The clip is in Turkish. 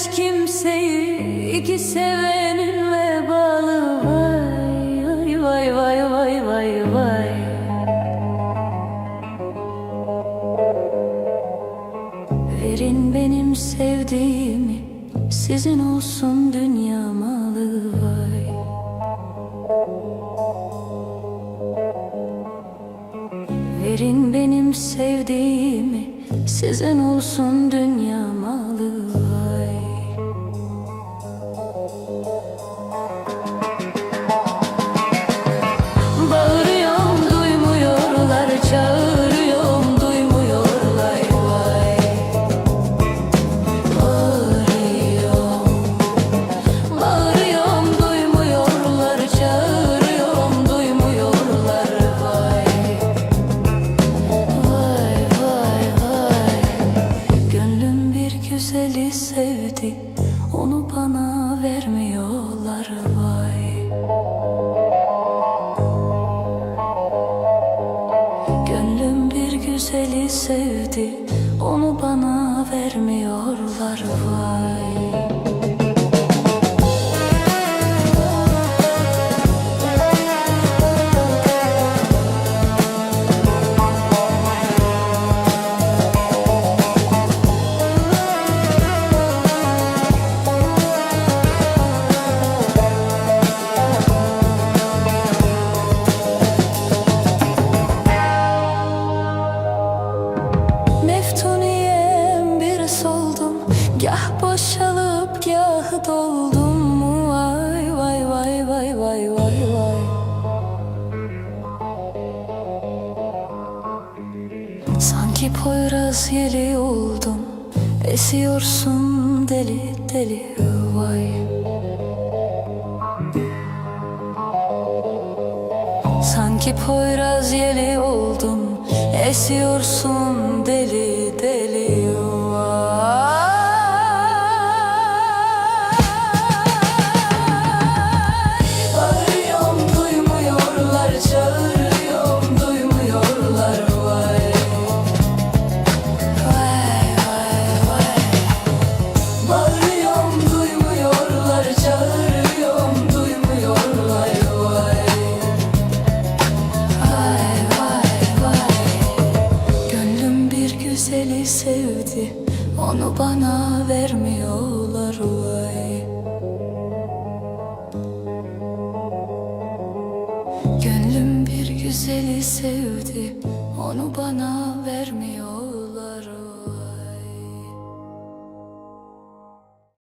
hiç kimseyi iki sevenin vebalı. Vay vay vay vay vay vay. Verin benim sevdiğimi sizin olsun dünya malı vay. Verin benim sevdiğimi Sizin olsun dünya malı güzeli sevdi. Onu bana vermiyorlar vay. Gönlüm bir güzeli sevdi. Onu bana vermiyorlar vay Meftuniyem bir soldum. Gah boşalıp gah doldum. Vay vay vay vay vay vay vay. Sanki Poyraz yeli oldum. Esiyorsun deli deli vay. Sanki Poyraz yeli oldum. Esiyorsun deli deli Onu bana vermiyorlar vay. Gönlüm bir güzeli sevdi Onu bana vermiyorlar vay.